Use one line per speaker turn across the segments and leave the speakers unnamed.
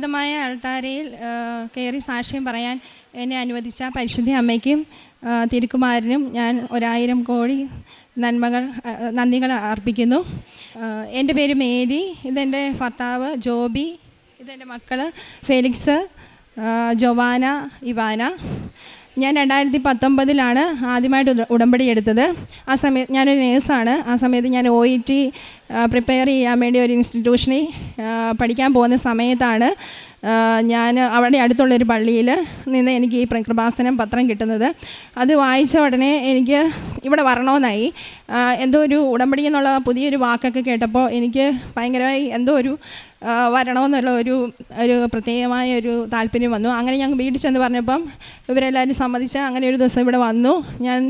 പരിശുദ്ധമായ ആൾത്താരയിൽ കയറി സാക്ഷ്യം പറയാൻ എന്നെ അനുവദിച്ച പരിശുദ്ധ അമ്മയ്ക്കും തിരുക്കുമാരനും ഞാൻ ഒരായിരം കോടി നന്മകൾ നന്ദികൾ അർപ്പിക്കുന്നു. എന്റെ പേര് മേരി ഇതെന്റെ ഭർത്താവ് ജോബി ഇതെന്റെ മക്കൾ ഫെലിക്സ് ജൊവാന ഇവാന. ഞാൻ രണ്ടായിരത്തി പത്തൊമ്പതിലാണ് ആദ്യമായിട്ട് ഉടമ്പടി എടുത്തത് ആ സമയത്ത് ഞാനൊരു നേഴ്സാണ്. ആ സമയത്ത് ഞാൻ ഒ ഇ ടി പ്രിപ്പയർ ചെയ്യാൻ വേണ്ടി ഒരു ഇൻസ്റ്റിറ്റ്യൂഷനിൽ പഠിക്കാൻ പോകുന്ന സമയത്താണ് ഞാൻ അവിടെ അടുത്തുള്ളൊരു പള്ളിയിൽ നിന്ന് എനിക്ക് ഈ പ്രകൃപാസനം പത്രം കിട്ടുന്നത്. അത് വായിച്ച ഉടനെ എനിക്ക് ഇവിടെ വരണമെന്നായി. എന്തോ ഒരു ഉടമ്പടി എന്നുള്ള പുതിയൊരു വാക്കൊക്കെ കേട്ടപ്പോൾ എനിക്ക് ഭയങ്കരമായി എന്തോ ഒരു വരണമെന്നുള്ള ഒരു ഒരു പ്രത്യേകമായ ഒരു താല്പര്യം വന്നു. അങ്ങനെ ഞങ്ങൾ വീട്ടിൽ ചെന്ന് പറഞ്ഞപ്പം ഇവരെല്ലാവരും സമ്മതിച്ച് അങ്ങനെ ഒരു ദിവസം ഇവിടെ വന്നു. ഞാൻ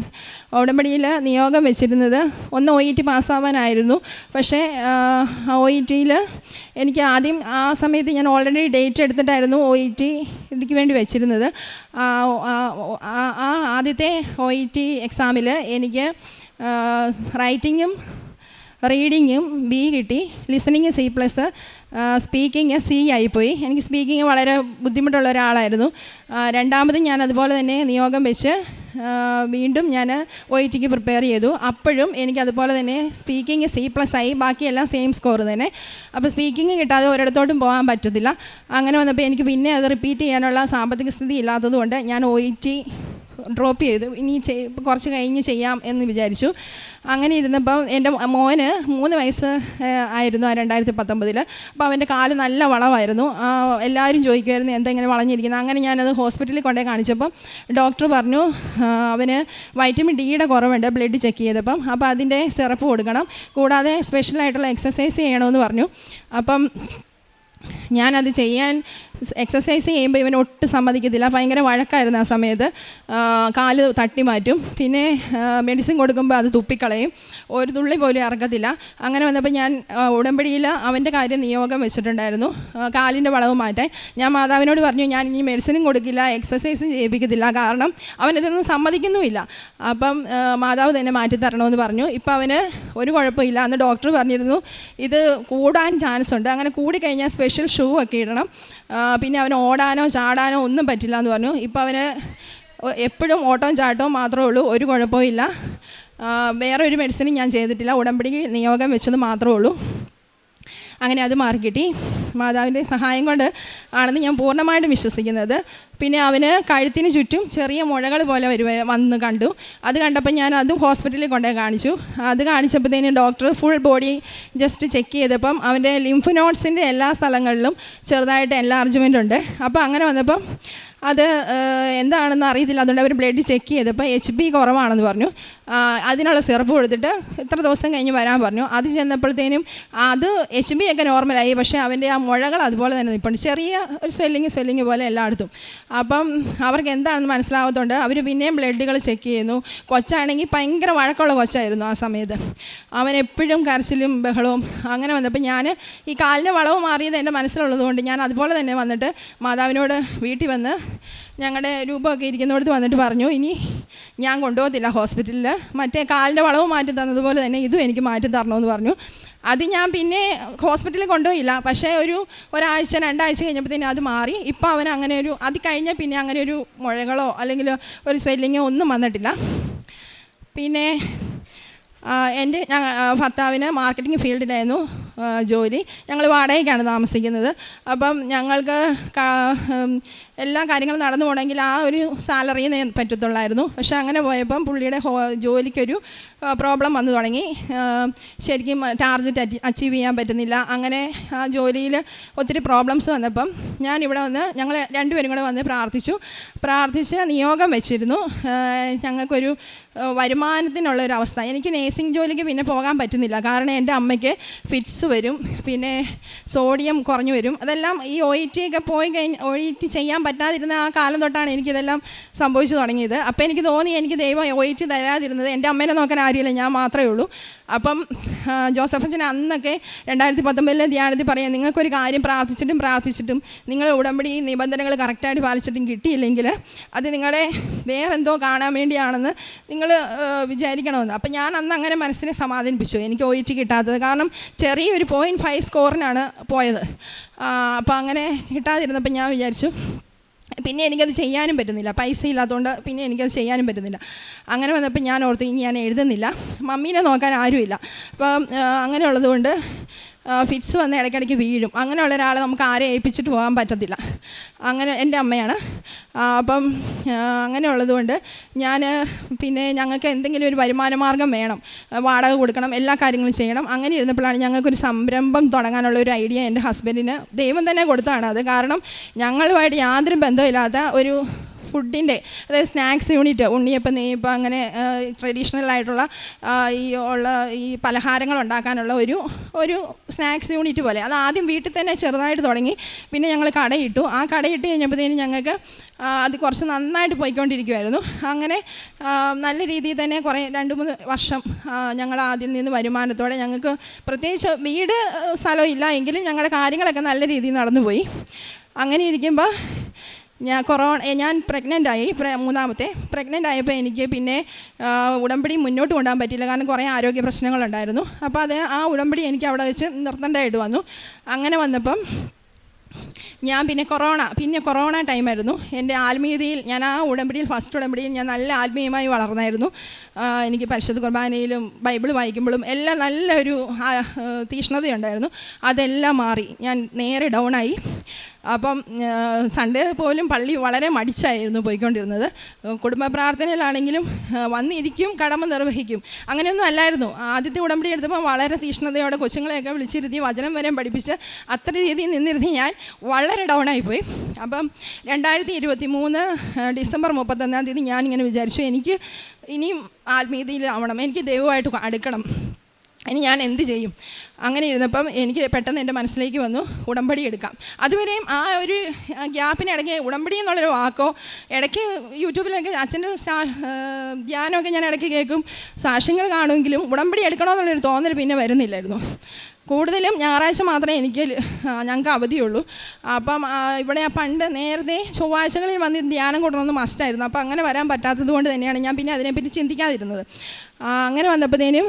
ഉടമ്പടിയിൽ നിയോഗം വെച്ചിരുന്നത് ഒന്ന് ഒ ഇ ടി പാസ്സാവാനായിരുന്നു. പക്ഷേ ഒ ഇ ടിയിൽ എനിക്ക് ആദ്യം ആ സമയത്ത് ഞാൻ ഓൾറെഡി ഡേറ്റ് എടുത്തിട്ടായിരുന്നു ഒ ഇ ടി ഇതിക്ക് വേണ്ടി വെച്ചിരുന്നത്. ആ ആദ്യത്തെ ഒ ഇ ടി എക്സാമിൽ എനിക്ക് റൈറ്റിങ്ങും റീഡിങ്ങും ബി കിട്ടി. Listening C plus speaking C ആയിപ്പോയി. എനിക്ക് സ്പീക്കിംഗ് വളരെ ബുദ്ധിമുട്ടുള്ള ഒരാളായിരുന്നു. രണ്ടാമത് ഞാൻ അതുപോലെ തന്നെ നിയോഗം വെച്ച് വീണ്ടും ഞാൻ ഒ ഇ ടിക്ക് പ്രിപ്പയർ ചെയ്തു. അപ്പോഴും എനിക്ക് അതുപോലെ തന്നെ സ്പീക്കിങ് സി പ്ലസ് ആയി ബാക്കിയെല്ലാം സെയിം സ്കോർ തന്നെ. അപ്പോൾ സ്പീക്കിംഗ് കിട്ടാതെ ഒരിടത്തോട്ടും പോകാൻ പറ്റത്തില്ല. അങ്ങനെ വന്നപ്പോൾ എനിക്ക് പിന്നെ അത് റിപ്പീറ്റ് ചെയ്യാനുള്ള സാമ്പത്തിക സ്ഥിതി ഇല്ലാത്തതുകൊണ്ട് ഞാൻ ഒ ഇ ടി ഡ്രോപ്പ് ചെയ്തു. ഇനി കുറച്ച് കഴിഞ്ഞ് ചെയ്യാം എന്ന് വിചാരിച്ചു. അങ്ങനെ ഇരുന്നപ്പം എന്റെ മോന് മൂന്ന് വയസ്സ് ആയിരുന്നു ആ രണ്ടായിരത്തി പത്തൊമ്പതിൽ അപ്പോൾ അവന്റെ കാൽ നല്ല വളവായിരുന്നു. എല്ലാവരും ചോദിക്കുമായിരുന്നു എന്താ ഇങ്ങനെ വളഞ്ഞിരിക്കുന്നത് അങ്ങനെ ഞാനത് ഹോസ്പിറ്റലിൽ കൊണ്ടേ കാണിച്ചപ്പം ഡോക്ടർ പറഞ്ഞു അവന് വൈറ്റമിൻ ഡിയുടെ കുറവുണ്ട് ബ്ലഡ് ചെക്ക് ചെയ്തപ്പം. അപ്പോൾ അതിന്റെ സിറപ്പ് കൊടുക്കണം. കൂടാതെ സ്പെഷ്യലായിട്ടുള്ള എക്സസൈസ് ചെയ്യണമെന്ന് പറഞ്ഞു. അപ്പം ഞാനത് ചെയ്യാൻ എക്സസൈസ് ചെയ്യുമ്പോൾ ഇവൻ ഒട്ടും സമ്മതിക്കത്തില്ല. ഭയങ്കര വഴക്കായിരുന്നു ആ സമയത്ത്. കാൽ തട്ടി മാറ്റും. പിന്നെ മെഡിസിൻ കൊടുക്കുമ്പോൾ അത് തുപ്പിക്കളയും. ഒരു തുള്ളി പോലും ഇറക്കത്തില്ല. അങ്ങനെ വന്നപ്പോൾ ഞാൻ ഉടമ്പടിയിൽ അവന്റെ കാര്യം നിയോഗം വെച്ചിട്ടുണ്ടായിരുന്നു. കാലിന്റെ വളവ് മാറ്റാൻ. ഞാൻ മാതാവിനോട് പറഞ്ഞു ഞാൻ ഇനി മെഡിസിനും കൊടുക്കില്ല എക്സസൈസും ചെയ്യിപ്പിക്കത്തില്ല. കാരണം അവനിതൊന്നും സമ്മതിക്കുന്നുമില്ല. അപ്പം മാതാവ് തന്നെ മാറ്റി തരണമെന്ന് പറഞ്ഞു. ഇപ്പം അവന് ഒരു കുഴപ്പമില്ല. അന്ന് ഡോക്ടർ പറഞ്ഞിരുന്നു ഇത് കൂടാൻ ചാൻസ് ഉണ്ട്. അങ്ങനെ കൂടിക്കഴിഞ്ഞാൽ സ്പെഷ്യൽ ഷൂ ഒക്കെ ഇടണം. പിന്നെ അവന് ഓടാനോ ചാടാനോ ഒന്നും പറ്റില്ല എന്ന് പറഞ്ഞു. ഇപ്പോൾ അവന് എപ്പോഴും ഓട്ടവും ചാട്ടവും മാത്രമേ ഉള്ളൂ. ഒരു കുഴപ്പവും ഇല്ല. വേറെ ഒരു മെഡിസിനും ഞാൻ ചെയ്തിട്ടില്ല. ഉടമ്പടി നിയോഗം വെച്ചത് മാത്രമേ ഉള്ളൂ. അങ്ങനെ അത് മാറി കിട്ടി മാതാവിന്റെ സഹായം കൊണ്ട് ആണെന്ന് ഞാൻ പൂർണമായിട്ടും വിശ്വസിക്കുന്നത്. പിന്നെ അവന് കഴുത്തിന് ചുറ്റും ചെറിയ മുഴകൾ പോലെ വരുവ വന്ന് കണ്ടു. അത് കണ്ടപ്പോൾ ഞാൻ അതും ഹോസ്പിറ്റലിൽ കൊണ്ടുപോയി കാണിച്ചു. അത് കാണിച്ചപ്പോഴത്തേനും doctor full body just check ചെയ്തപ്പം അവന്റെ ലിംഫ് നോട്ട്സിന്റെ എല്ലാ സ്ഥലങ്ങളിലും ചെറുതായിട്ട് എൻലാർജ്മെന്റ് ഉണ്ട്. അപ്പോൾ അങ്ങനെ വന്നപ്പം അത് എന്താണെന്ന് അറിയത്തില്ല. അതുകൊണ്ട് അവർ ബ്ലഡ് ചെക്ക് ചെയ്തപ്പോൾ എച്ച് ബി കുറവാണെന്ന് പറഞ്ഞു. അതിനുള്ള സിറപ്പ് കൊടുത്തിട്ട് ഇത്ര ദിവസം കഴിഞ്ഞ് വരാൻ പറഞ്ഞു. അത് ചെന്നപ്പോഴത്തേനും അത് എച്ച് ബി ഒക്കെ നോർമലായി പക്ഷേ അവന്റെ ആ മുഴകൾ അതുപോലെ തന്നെ നിൽപ്പുണ്ട് ചെറിയ ഒരു സ്വെല്ലിങ് സ്വെല്ലിങ് പോലെ എല്ലായിടത്തും. അപ്പം അവർക്ക് എന്താണെന്ന് മനസ്സിലാവാത്തതുകൊണ്ട് അവർ പിന്നെയും ബ്ലഡുകൾ ചെക്ക് ചെയ്യുന്നു. കൊച്ചാണെങ്കിൽ ഭയങ്കര വഴക്കമുള്ള കൊച്ചായിരുന്നു ആ സമയത്ത്. അവൻ എപ്പോഴും കരച്ചിലും ബഹളവും അങ്ങനെ വന്നപ്പോൾ ഞാൻ ഈ കാലിന്റെ വളവ് മാറിയത് എന്റെ മനസ്സിലുള്ളതുകൊണ്ട് ഞാൻ അതുപോലെ തന്നെ വന്നിട്ട് മാതാവിനോട് വീട്ടിൽ വന്ന് ഞങ്ങളുടെ രൂപമൊക്കെ ഇരിക്കുന്നിടത്ത് വന്നിട്ട് പറഞ്ഞു ഇനി ഞാൻ കൊണ്ടുപോകത്തില്ല ഹോസ്പിറ്റലിൽ. മറ്റേ കാലിന്റെ വളവ് മാറ്റി തന്നതുപോലെ തന്നെ ഇതും എനിക്ക് മാറ്റി തരണമെന്ന് പറഞ്ഞു. അത് ഞാൻ പിന്നെ ഹോസ്പിറ്റലിൽ കൊണ്ടുപോയില്ല. പക്ഷേ ഒരു ഒരാഴ്ച രണ്ടാഴ്ച കഴിഞ്ഞപ്പോഴത്തേനും അത് മാറി. ഇപ്പോൾ അവൻ അങ്ങനെ ഒരു അത് കഴിഞ്ഞാൽ പിന്നെ അങ്ങനെ ഒരു മുഴകളോ അല്ലെങ്കിൽ ഒരു സ്വെല്ലിങ്ങോ ഒന്നും വന്നിട്ടില്ല. പിന്നെ എന്റെ ഭർത്താവിന് മാർക്കറ്റിംഗ് ഫീൽഡിലായിരുന്നു. ജോലി. ഞങ്ങൾ വാടകയ്ക്കാണ് താമസിക്കുന്നത്. അപ്പം ഞങ്ങൾക്ക് എല്ലാ കാര്യങ്ങളും നടന്നു പോകണമെങ്കിൽ ആ ഒരു സാലറി പറ്റത്തുള്ളായിരുന്നു. പക്ഷേ അങ്ങനെ പോയപ്പം പുള്ളിയുടെ ജോലിക്കൊരു പ്രോബ്ലം വന്നു തുടങ്ങി. ശരിക്കും ടാർജറ്റ് അച്ചീവ് ചെയ്യാൻ പറ്റുന്നില്ല. അങ്ങനെ ആ ജോലിയിൽ ഒത്തിരി പ്രോബ്ലംസ് വന്നപ്പം ഞാൻ ഇവിടെ വന്ന് ഞങ്ങൾ രണ്ടുപേരും കൂടെ വന്ന് പ്രാർത്ഥിച്ചു. പ്രാർത്ഥിച്ച് നിയോഗം വെച്ചിരുന്നു. ഞങ്ങൾക്കൊരു വരുമാനത്തിനുള്ള ഒരു അവസ്ഥ എനിക്ക് നേഴ്സിംഗ് ജോലിക്ക് പിന്നെ പോകാൻ പറ്റുന്നില്ല. കാരണം എന്റെ അമ്മയ്ക്ക് ഫിറ്റ്സ് വരും പിന്നെ സോഡിയം കുറഞ്ഞു വരും. അതെല്ലാം ഈ ഒ ഇ ടി ഒക്കെ പോയി കഴിഞ്ഞ് ഒ ഇ ടി ചെയ്യാൻ പറ്റാതിരുന്ന ആ കാലം തൊട്ടാണ് എനിക്കിതെല്ലാം സംഭവിച്ചു തുടങ്ങിയത്. അപ്പോൾ എനിക്ക് തോന്നി എനിക്ക് ദൈവം ഒ ഇ ടി തരാതിരുന്നത് എന്റെ അമ്മേനെ നോക്കാൻ ആരുമില്ല ഞാൻ മാത്രമേ ഉള്ളൂ. അപ്പം ജോസഫച്ചൻ അന്നൊക്കെ രണ്ടായിരത്തി പത്തൊമ്പതിലെ ധ്യാനത്തിൽ പറയാം നിങ്ങൾക്കൊരു കാര്യം പ്രാർത്ഥിച്ചിട്ടും പ്രാർത്ഥിച്ചിട്ടും നിങ്ങൾ ഉടമ്പടി നിബന്ധനകൾ കറക്റ്റായിട്ട് പാലിച്ചിട്ടും കിട്ടിയില്ലെങ്കിൽ അത് നിങ്ങളെ വേറെന്തോ കാണാൻ വേണ്ടിയാണെന്ന് നിങ്ങൾ വിചാരിക്കണമെന്ന്. അപ്പം ഞാൻ അന്ന് അങ്ങനെ മനസ്സിനെ സമാധാനിപ്പിച്ചു എനിക്ക് ഒ ടി കിട്ടാത്തത്. കാരണം ചെറിയൊരു പോയിന്റ് ഫൈവ് സ്കോറിനാണ് പോയത്. അപ്പോൾ അങ്ങനെ കിട്ടാതിരുന്നപ്പോൾ ഞാൻ വിചാരിച്ചു പിന്നെ എനിക്കത് ചെയ്യാനും പറ്റുന്നില്ല. പൈസ ഇല്ലാത്തതുകൊണ്ട് പിന്നെ എനിക്കത് ചെയ്യാനും പറ്റുന്നില്ല. അങ്ങനെ വന്നപ്പോൾ ഞാൻ ഓർത്തു ഇനി ഞാൻ എഴുതുന്നില്ല. മമ്മീനെ നോക്കാൻ ആരുമില്ല. അപ്പം അങ്ങനെയുള്ളതുകൊണ്ട് അങ്ങനെയുള്ളത് കൊണ്ട് ഫിറ്റ്സ് വന്ന് ഇടയ്ക്കിടയ്ക്ക് വീഴും. അങ്ങനെയുള്ള ഒരാളെ നമുക്ക് ആരെ ഏൽപ്പിച്ചിട്ട് പോകാൻ പറ്റത്തില്ല. അങ്ങനെ എന്റെ അമ്മയാണ്. അപ്പം ആ, അങ്ങനെയുള്ളത് കൊണ്ട് ഞാൻ പിന്നെ ഞങ്ങൾക്ക് എന്തെങ്കിലും ഒരു വരുമാന മാർഗം വേണം. വാടക കൊടുക്കണം എല്ലാ കാര്യങ്ങളും ചെയ്യണം. അങ്ങനെ ഇരുന്നപ്പോഴാണ് ഞങ്ങൾക്കൊരു സംരംഭം തുടങ്ങാനുള്ള ഒരു ഐഡിയ എന്റെ ഹസ്ബൻഡിന് ദൈവം തന്നെ കൊടുത്തതാണ്. അത് കാരണം ഞങ്ങളുമായിട്ട് യാതൊരു ബന്ധമില്ലാത്ത ഒരു ഫുഡിന്റെ അതായത് സ്നാക്സ് യൂണിറ്റ് ഉണ്ണിയപ്പം നെയ്യപ്പം അങ്ങനെ ട്രഡീഷണൽ ആയിട്ടുള്ള ഈ ഉള്ള ഈ പലഹാരങ്ങൾ ഉണ്ടാക്കാനുള്ള ഒരു ഒരു സ്നാക്സ് യൂണിറ്റ് പോലെ. അത് ആദ്യം വീട്ടിൽ തന്നെ ചെറുതായിട്ട് തുടങ്ങി പിന്നെ ഞങ്ങൾ കടയിട്ടു. ആ കടയിട്ട് കഴിഞ്ഞപ്പോഴത്തേനും ഞങ്ങൾക്ക് അത് കുറച്ച് നന്നായിട്ട് പോയിക്കൊണ്ടിരിക്കുമായിരുന്നു അങ്ങനെ നല്ല രീതിയിൽ തന്നെ കുറേ രണ്ട് മൂന്ന് വർഷം ഞങ്ങൾ ആദ്യം നിന്ന് വരുമാനത്തോടെ ഞങ്ങൾക്ക് പ്രത്യേകിച്ച് വീട് സ്ഥലം ഇല്ല എങ്കിലും ഞങ്ങളുടെ കാര്യങ്ങളൊക്കെ നല്ല രീതിയിൽ നടന്നുപോയി. അങ്ങനെ ഇരിക്കുമ്പോൾ ഞാൻ കൊറോണ ഞാൻ പ്രഗ്നന്റ് ആയി മൂന്നാമത്തെ. പ്രഗ്നന്റ് ആയപ്പോൾ എനിക്ക് പിന്നെ ഉടമ്പടി മുന്നോട്ട് കൊണ്ടുപോകാൻ പറ്റിയില്ല. കാരണം കുറേ ആരോഗ്യ പ്രശ്നങ്ങളുണ്ടായിരുന്നു. അപ്പോൾ അത് ആ ഉടമ്പടി എനിക്ക് അവിടെ വെച്ച് നിർത്തേണ്ടതായിട്ട് വന്നു. അങ്ങനെ വന്നപ്പം ഞാൻ പിന്നെ കൊറോണ പിന്നെ കൊറോണ ടൈമായിരുന്നു എന്റെ ആത്മീയതയിൽ ഞാൻ ആ ഉടമ്പടിയിൽ ഫസ്റ്റ് ഉടമ്പടിയിൽ ഞാൻ നല്ല ആത്മീയമായി വളർന്നായിരുന്നു. എനിക്ക് പരിശുദ്ധ കുർബാനയിലും ബൈബിൾ വായിക്കുമ്പോഴും എല്ലാം നല്ലൊരു തീഷ്ണതയുണ്ടായിരുന്നു. അതെല്ലാം മാറി. ഞാൻ നേരെ ഡൗണായി അപ്പം സൺഡേ പോലും പള്ളി വളരെ മടിച്ചായിരുന്നു പോയിക്കൊണ്ടിരുന്നത്. കുടുംബ പ്രാർത്ഥനയിലാണെങ്കിലും വന്നിരിക്കും കടമ നിർവഹിക്കും. അങ്ങനെയൊന്നും അല്ലായിരുന്നു. ആദ്യത്തെ ഉടമ്പടി എടുത്തപ്പോൾ വളരെ തീഷ്ണതയോടെ കൊച്ചുങ്ങളെയൊക്കെ വിളിച്ചിരുത്തി വചനം വരെ പഠിപ്പിച്ച് അത്ര രീതിയിൽ നിന്നിരുത്തി ഞാൻ. വളരെ ഡൗൺ ആയിപ്പോയി. അപ്പം രണ്ടായിരത്തി ഇരുപത്തി മൂന്ന് ഡിസംബർ മുപ്പത്തൊന്നാം തീയതി ഞാനിങ്ങനെ വിചാരിച്ചു എനിക്ക് ഇനിയും ആത്മീയതയിലാവണം എനിക്ക് ദൈവമായിട്ട് അടുക്കണം. ഇനി ഞാൻ എന്ത് ചെയ്യും? അങ്ങനെ ഇരുന്നപ്പം എനിക്ക് പെട്ടെന്ന് എന്റെ മനസ്സിലേക്ക് വന്നു ഉടമ്പടി എടുക്കാം. അതുവരെയും ആ ഒരു ഗ്യാപ്പിനിടയ്ക്ക് ഉടമ്പടി എന്നുള്ളൊരു വാക്കോ ഇടയ്ക്ക് യൂട്യൂബിലൊക്കെ അച്ഛന്റെ ധ്യാനമൊക്കെ ഞാൻ ഇടയ്ക്ക് കേൾക്കും സാക്ഷ്യങ്ങൾ കാണുമെങ്കിലും ഉടമ്പടി എടുക്കണമെന്നുള്ളൊരു തോന്നൽ പിന്നെ വരുന്നില്ലായിരുന്നു. കൂടുതലും ഞായറാഴ്ച മാത്രമേ എനിക്ക് ഞങ്ങൾക്ക് അവധിയുള്ളൂ. അപ്പം ഇവിടെ പണ്ട് നേരത്തെ ചൊവ്വാഴ്ചകളിൽ വന്ന് ധ്യാനം കൊണ്ടുവന്ന് മസ്റ്റായിരുന്നു അപ്പോൾ അങ്ങനെ വരാൻ പറ്റാത്തത് കൊണ്ട് തന്നെയാണ് ഞാൻ പിന്നെ അതിനെപ്പറ്റി ചിന്തിക്കാതിരുന്നത്. അങ്ങനെ വന്നപ്പോഴത്തേനും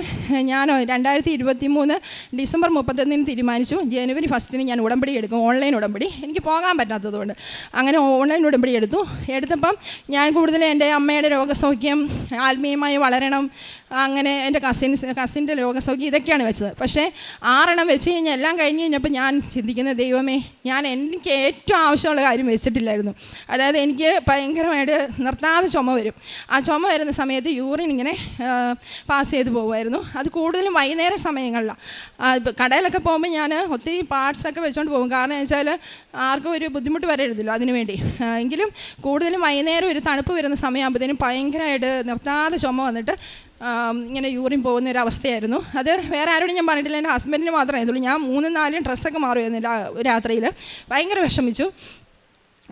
ഞാൻ രണ്ടായിരത്തി ഇരുപത്തി മൂന്ന് ഡിസംബർ മുപ്പത്തൊന്നിന് തീരുമാനിച്ചു. ജനുവരി ഫസ്റ്റിന് ഞാൻ ഉടമ്പടി എടുക്കും ഓൺലൈൻ ഉടമ്പടി. എനിക്ക് പോകാൻ പറ്റാത്തതുകൊണ്ട് അങ്ങനെ ഓൺലൈൻ ഉടമ്പടി എടുത്തു. എടുത്തപ്പം ഞാൻ കൂടുതൽ എന്റെ അമ്മയുടെ രോഗസൗഖ്യം ആത്മീയമായി വളരണം അങ്ങനെ എന്റെ കസിൻസ് കസിന്റെ രോഗസൗഖ്യം ഇതൊക്കെയാണ് വെച്ചത്. പക്ഷേ ആറെണ്ണം വെച്ച് കഴിഞ്ഞാൽ എല്ലാം കഴിഞ്ഞ് കഴിഞ്ഞപ്പോൾ ഞാൻ ചിന്തിക്കുന്ന ദൈവമേ ഞാൻ എനിക്ക് ഏറ്റവും ആവശ്യമുള്ള കാര്യം വെച്ചിട്ടില്ലായിരുന്നു. അതായത് എനിക്ക് ഭയങ്കരമായിട്ട് നിർത്താതെ ചുമ വരും. ആ ചുമ വരുന്ന സമയത്ത് യൂറിൻ ഇങ്ങനെ പാസ് ചെയ്ത് പോകുമായിരുന്നു അത് കൂടുതലും വൈകുന്നേര സമയങ്ങളിലാണ് കടയിലൊക്കെ പോകുമ്പോൾ ഞാൻ ഒത്തിരി പാർട്സൊക്കെ വെച്ചുകൊണ്ട് പോകും. കാരണം വെച്ചാൽ ആർക്കും ഒരു ബുദ്ധിമുട്ട് വരരുതല്ലോ അതിനുവേണ്ടി എങ്കിലും കൂടുതലും വൈകുന്നേരം ഒരു തണുപ്പ് വരുന്ന സമയമാകുമ്പോഴത്തേനും ഭയങ്കരമായിട്ട് നിർത്താതെ ചുമ വന്നിട്ട് ഇങ്ങനെ യൂറിൻ പോകുന്ന ഒരു അവസ്ഥയായിരുന്നു. അത് വേറെ ആരോടും ഞാൻ പറഞ്ഞിട്ടില്ല. എന്റെ ഹസ്ബൻഡിന് മാത്രമേ ഞാൻ മൂന്നും നാലും ഡ്രസ്സൊക്കെ മാറുമായിരുന്നില്ല രാത്രിയിൽ ഭയങ്കര വിഷമിച്ചു.